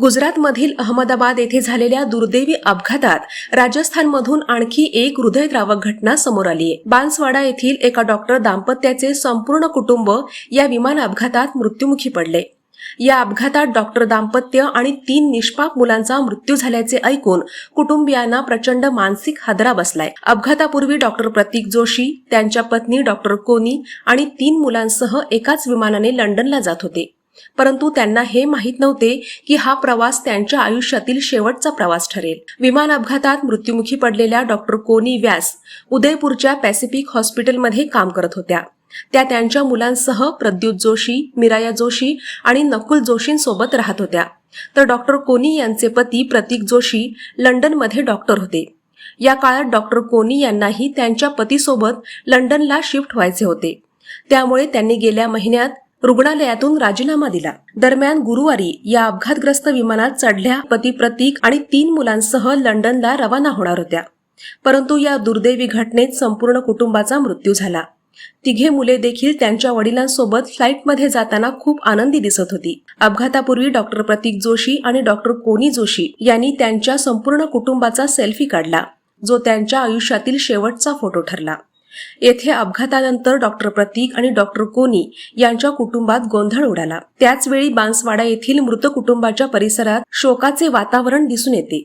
गुजरातमधील अहमदाबाद येथे झालेल्या दुर्दैवी अपघातात राजस्थानमधून आणखी एक हृदयद्रावक घटना समोर आली आहे. बांसवाडा येथील एका डॉक्टर दाम्पत्याचे संपूर्ण कुटुंब या विमान अपघातात मृत्युमुखी पडले. या अपघातात डॉक्टर दाम्पत्य आणि तीन निष्पाप मुलांचा मृत्यू झाल्याचे ऐकून कुटुंबियांना प्रचंड मानसिक हादरा बसलाय. अपघातापूर्वी डॉक्टर प्रतीक जोशी त्यांच्या पत्नी डॉक्टर कोनी आणि तीन मुलांसह एकाच विमानाने लंडनला जात होते. परंतु त्यांना हे माहीत नव्हते की हा प्रवास त्यांच्या आयुष्यातील शेवटचा प्रवास ठरेल. विमान अपघातात मृत्युमुखी पडलेल्या डॉक्टर कोनी व्यास उदयपूरच्या पॅसिफिक हॉस्पिटलमध्ये काम करत होत्या. त्या त्यांच्या मुलांसह प्रद्युत जोशी मिराया जोशी आणि नकुल जोशींसोबत राहत होत्या. तर डॉक्टर कोनी यांचे पती प्रतीक जोशी लंडनमध्ये डॉक्टर होते. या काळात डॉक्टर कोनी यांनाही त्यांच्या पतीसोबत लंडनला शिफ्ट व्हायचे होते. त्यामुळे त्यांनी गेल्या महिन्यात रुग्णालयातून राजीनामा दिला. दरम्यान गुरुवारी या अपघातग्रस्त विमानात चढल्या पती प्रतीक आणि तीन मुलांसह लंडनला रवाना होणार होत्या. परंतु या दुर्दैवी घटनेत संपूर्ण कुटुंबाचा मृत्यू झाला. तिघे मुले देखील त्यांच्या वडिलांसोबत फ्लाईटमध्ये जाताना खूप आनंदी दिसत होती. अपघातापूर्वी डॉक्टर प्रतीक जोशी आणि डॉक्टर कोनी जोशी यांनी त्यांच्या संपूर्ण कुटुंबाचा सेल्फी काढला जो त्यांच्या आयुष्यातील शेवटचा फोटो ठरला. येथे अपघातानंतर डॉक्टर प्रतीक आणि डॉक्टर कोनी यांच्या कुटुंबात गोंधळ उडाला. त्याचवेळी बांसवाडा येथील मृत कुटुंबाच्या परिसरात शोकाचे वातावरण दिसून येते.